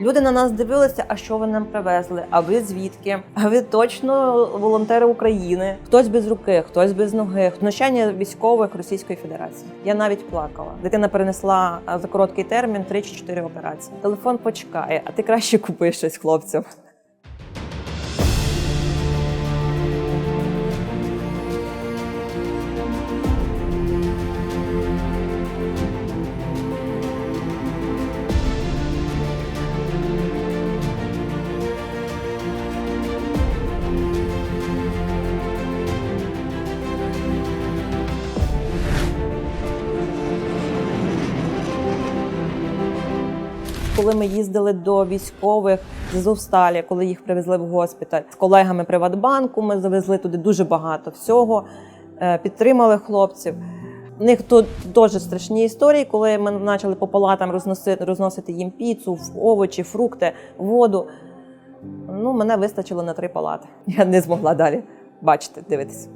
Люди на нас дивилися, а що ви нам привезли? А ви звідки? А ви точно волонтери України? Хтось без руки, хтось без ноги, знущання військових Російської Федерації. Я навіть плакала. Дитина перенесла за короткий термін 3 чи 4 операції. Телефон почекає, а ти краще купи щось хлопцям. Коли ми їздили до військових з Азовсталі, коли їх привезли в госпіталь з колегами Приватбанку, ми завезли туди дуже багато всього, е, підтримали хлопців. У них тут дуже страшні історії, коли ми почали по палатам розносити, розносити їм піцу, овочі, фрукти, воду. Ну, мене вистачило на три палати. Я не змогла далі бачити, дивитися.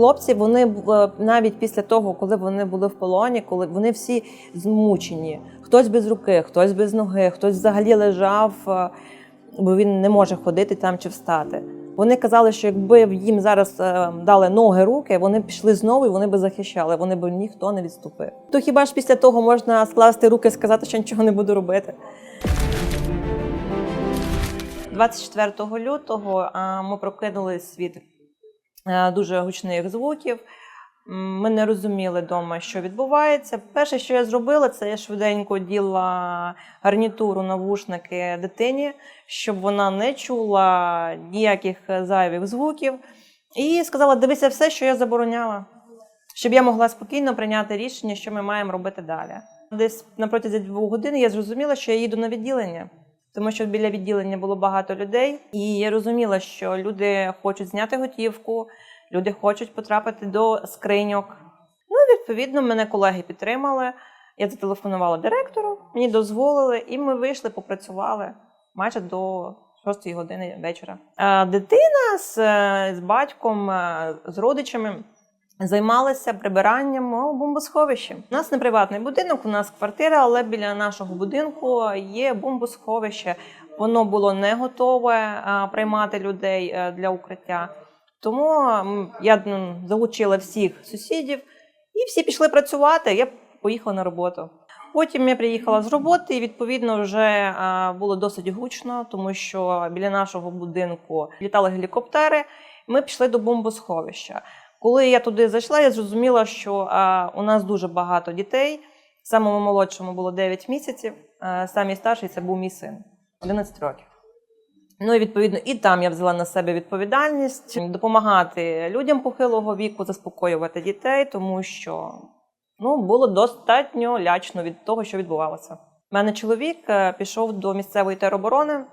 Хлопці, вони е, навіть після того, коли вони були в полоні, коли вони всі змучені. Хтось без руки, хтось без ноги, хтось взагалі лежав, е, бо він не може ходити там чи встати. Вони казали, що якби їм зараз е, дали ноги, руки, вони пішли знову і вони би захищали, вони б ніхто не відступив. То хіба ж після того можна скласти руки і сказати, що нічого не буду робити? 24 лютого ми прокинулись від дуже гучних звуків. Ми не розуміли вдома, що відбувається. Перше, що я зробила, це я швиденько діла гарнітуру, навушники дитині, щоб вона не чула ніяких зайвих звуків. І сказала: дивися все, що я забороняла, щоб я могла спокійно прийняти рішення, що ми маємо робити далі. Десь на протязі двох годин я зрозуміла, що я їду на відділення. Тому що біля відділення було багато людей, і я розуміла, що люди хочуть зняти готівку, люди хочуть потрапити до скриньок. Ну, відповідно, мене колеги підтримали. Я зателефонувала директору, мені дозволили, і ми вийшли, попрацювали майже до 6 години вечора. Дитина з, е, з батьком, е, з родичами займалися прибиранням у бомбосховищі. У нас не приватний будинок, у нас квартира, але біля нашого будинку є бомбосховище. Воно було не готове приймати людей е, для укриття. Тому я залучила всіх сусідів і всі пішли працювати. Я поїхала на роботу. Потім я приїхала з роботи, і відповідно вже було досить гучно, тому що біля нашого будинку літали гелікоптери. Ми пішли до бомбосховища. Коли я туди зайшла, я зрозуміла, що у нас дуже багато дітей. Самому молодшому було 9 місяців, самій старший це був мій син 11 років. Ну і відповідно, і там я взяла на себе відповідальність допомагати людям похилого віку, заспокоювати дітей, тому що ну, було достатньо лячно від того, що відбувалося. У мене чоловік е, пішов до місцевої тероборони,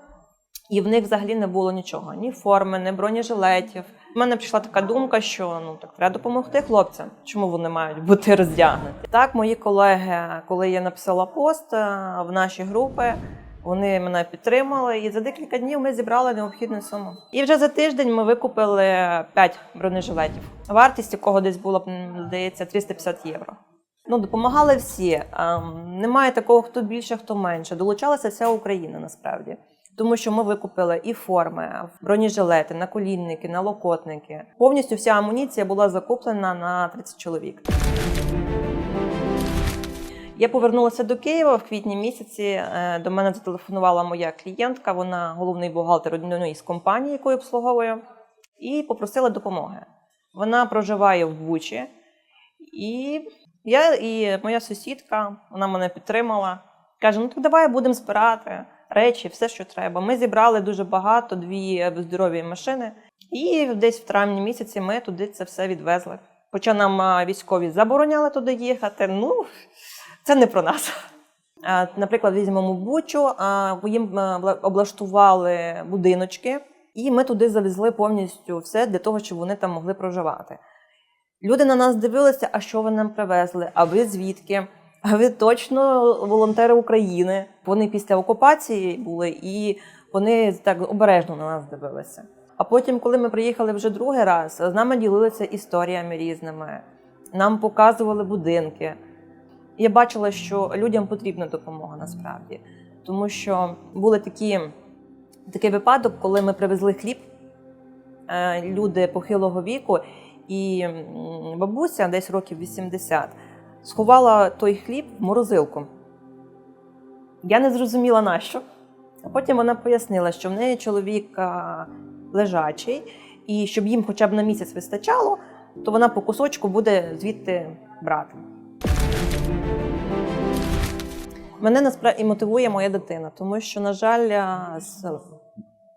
і в них взагалі не було нічого: ні форми, ні бронежилетів. У мене прийшла така думка, що ну так треба допомогти хлопцям. Чому вони мають бути роздягнуті? Так, мої колеги, коли я написала пост е, в наші групи, вони мене підтримали, і за декілька днів ми зібрали необхідну суму. І вже за тиждень ми викупили 5 бронежилетів, вартість якого десь була, здається, 350 євро. Ну, допомагали всі. Ем, Немає такого, хто більше, хто менше. Долучалася вся Україна насправді. Тому що ми викупили і форми, бронежилети, наколінники, налокотники. Повністю вся амуніція була закуплена на 30 чоловік. Я повернулася до Києва в квітні місяці. е, До мене зателефонувала моя клієнтка, вона головний бухгалтер однієї з компаній, яку я обслуговую, і попросила допомоги. Вона проживає в Бучі, і я і моя сусідка, вона мене підтримала. Каже: ну так давай будемо збирати речі, все, що треба. Ми зібрали дуже багато, дві здорові машини, і десь в травні місяці ми туди це все відвезли. Хоча нам військові забороняли туди їхати. Ну, це не про нас. Наприклад, візьмемо Бучу, їм облаштували будиночки, і ми туди завезли повністю все для того, щоб вони там могли проживати. Люди на нас дивилися, а що ви нам привезли? А ви звідки? Ви точно волонтери України? Вони після окупації були і вони так обережно на нас дивилися. А потім, коли ми приїхали вже другий раз, з нами ділилися історіями різними, нам показували будинки. Я бачила, що людям потрібна допомога насправді. тому що були такі, такий випадок, коли ми привезли хліб, е, люди похилого віку, і бабуся, десь років 80, сховала той хліб в морозилку. Я не зрозуміла нащо. А потім вона пояснила, що в неї чоловік лежачий, і щоб їм хоча б на місяць вистачало, то вона по кусочку буде звідти брати. Мене насправді мотивує моя дитина, тому що, на жаль, з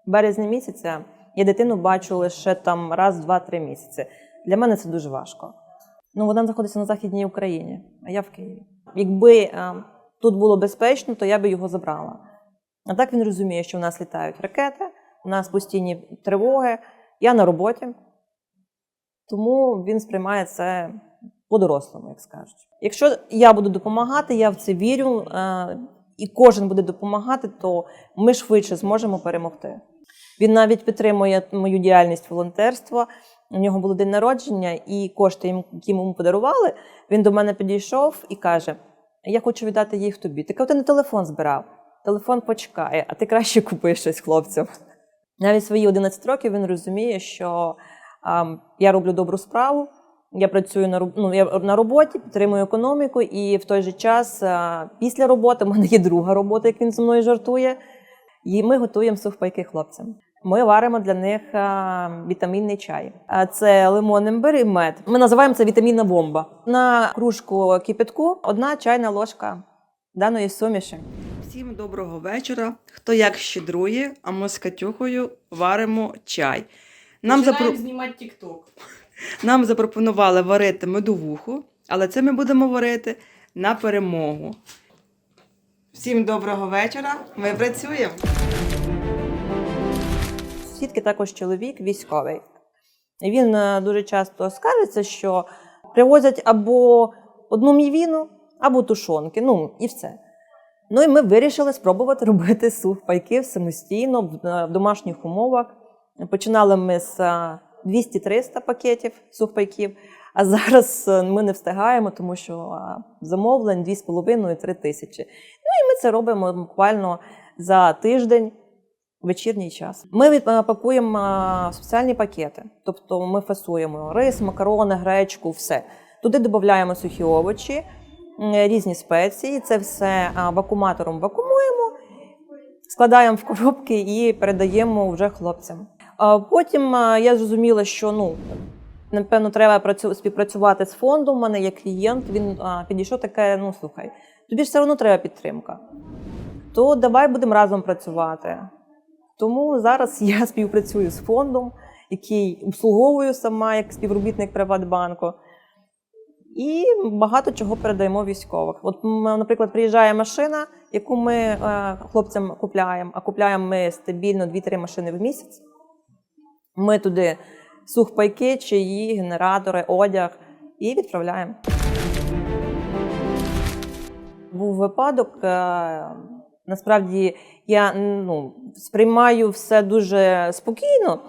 березня місяця я дитину бачу лише там раз, два, три місяці. Для мене це дуже важко. Ну, вона знаходиться на Західній Україні, а я в Києві. Якби е, тут було безпечно, то я би його забрала. А так він розуміє, що в нас літають ракети, у нас постійні тривоги, я на роботі. Тому він сприймає це по-дорослому, як скажуть. Якщо я буду допомагати, я в це вірю, е, і кожен буде допомагати, то ми швидше зможемо перемогти. Він навіть підтримує мою діяльність волонтерства. У нього було день народження, і кошти, які йому подарували, він до мене підійшов і каже: Я хочу віддати їх тобі. Ти ти не телефон збирав. Телефон почекає, а ти краще купи щось хлопцям. Навіть свої 11 років він розуміє, що а, я роблю добру справу. Я працюю на ну, я на роботі, підтримую економіку, і в той же час а, після роботи в мене є друга робота, як він зі мною жартує. І ми готуємо сухпайки хлопцям. Ми варимо для них вітамінний чай. А це лимон, імбир і мед. Ми називаємо це вітамінна бомба. На кружку кипятку одна чайна ложка даної суміші. Всім доброго вечора. Хто як щедрує, а ми з Катюхою варимо чай. Нам, Починаємо запро- знімати тік-ток. Нам запропонували варити медовуху, але це ми будемо варити на перемогу. Всім доброго вечора. Ми працюємо. Сусідки також чоловік військовий. Він е, дуже часто скаржиться, що привозять або одну мівіну, або тушонки. Ну і все. Ну і ми вирішили спробувати робити сухпайки самостійно в, е, в домашніх умовах. Починали ми з е, 200-300 пакетів сухпайків, а зараз е, ми не встигаємо, тому що е, замовлень 2,5-3 тисячі. Ну і ми це робимо буквально за тиждень вечірній час. Ми е, пакуємо е, спеціальні пакети, тобто ми фасуємо рис, макарони, гречку, все. Туди додаємо сухі овочі, різні спеції. Це все е, вакууматором вакуумуємо, складаємо в коробки і передаємо вже хлопцям. Потім я зрозуміла, що ну. Напевно, треба співпрацювати з фондом. У мене є клієнт, він а, підійшов таке: ну слухай, тобі ж все одно треба підтримка. То давай будемо разом працювати. Тому зараз я співпрацюю з фондом, який обслуговую сама як співробітник Приватбанку. І багато чого передаємо військових. От, наприклад, приїжджає машина, яку ми е, хлопцям купляємо, а купляємо ми стабільно 2-3 машини в місяць. Ми туди сухпайки, чаї, генератори, одяг і відправляємо. Був випадок. Насправді я ну, сприймаю все дуже спокійно.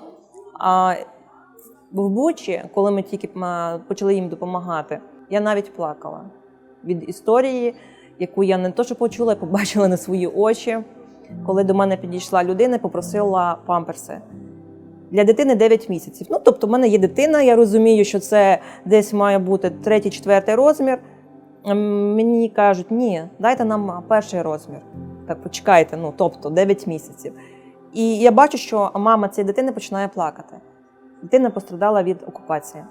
А в Бучі, коли ми тільки почали їм допомагати, я навіть плакала від історії, яку я не то, що почула, а побачила на свої очі, коли до мене підійшла людина попросила памперси. Для дитини 9 місяців. Ну, тобто, в мене є дитина, я розумію, що це десь має бути третій, четвертий розмір. Мені кажуть, ні, дайте нам перший розмір. Почекайте, ну тобто 9 місяців. І я бачу, що мама цієї дитини починає плакати. Дитина пострадала від окупації.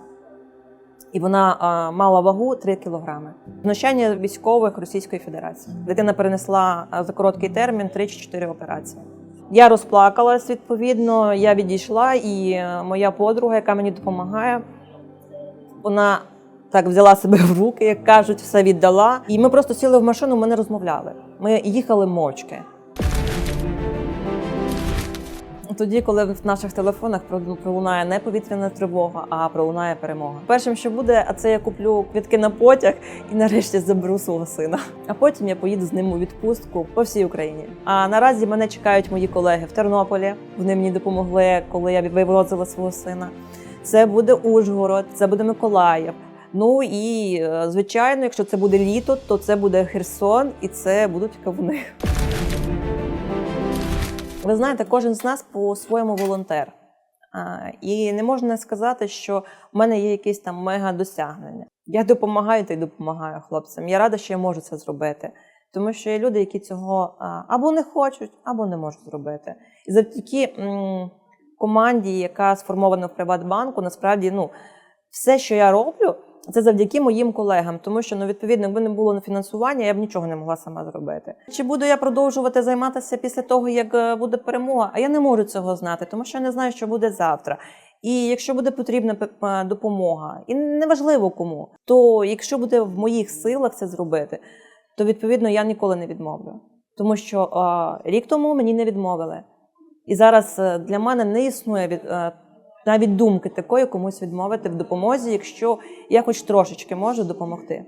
І вона а, мала вагу 3 кілограми. Знущання військових Російської Федерації. Дитина перенесла за короткий термін 3 чи 4 операції. Я розплакалась відповідно, я відійшла, і е, моя подруга, яка мені допомагає, вона так взяла себе в руки, як кажуть, все віддала. І ми просто сіли в машину, ми не розмовляли. Ми їхали мовчки. Тоді, коли в наших телефонах пролунає не повітряна тривога, а пролунає перемога. Першим, що буде, а це я куплю квітки на потяг і нарешті заберу свого сина. А потім я поїду з ним у відпустку по всій Україні. А наразі мене чекають мої колеги в Тернополі. Вони мені допомогли, коли я вивозила свого сина. Це буде Ужгород, це буде Миколаїв. Ну і е, звичайно, якщо це буде літо, то це буде Херсон, і це будуть кавуни. Ви знаєте, кожен з нас по-своєму волонтер. І не можна сказати, що в мене є якісь там мега досягнення. Я допомагаю та й допомагаю хлопцям. Я рада, що я можу це зробити. Тому що є люди, які цього або не хочуть, або не можуть зробити. І завдяки команді, яка сформована в Приватбанку, насправді ну, все, що я роблю, це завдяки моїм колегам, тому що ну, відповідно, якби не було на фінансування, я б нічого не могла сама зробити. Чи буду я продовжувати займатися після того, як е, буде перемога? А я не можу цього знати, тому що я не знаю, що буде завтра. І якщо буде потрібна п- допомога, і неважливо кому, то якщо буде в моїх силах це зробити, то відповідно я ніколи не відмовлю. Тому що а, рік тому мені не відмовили. І зараз е, для мене не існує від, е, навіть думки такої комусь відмовити в допомозі, якщо я хоч трошечки можу допомогти.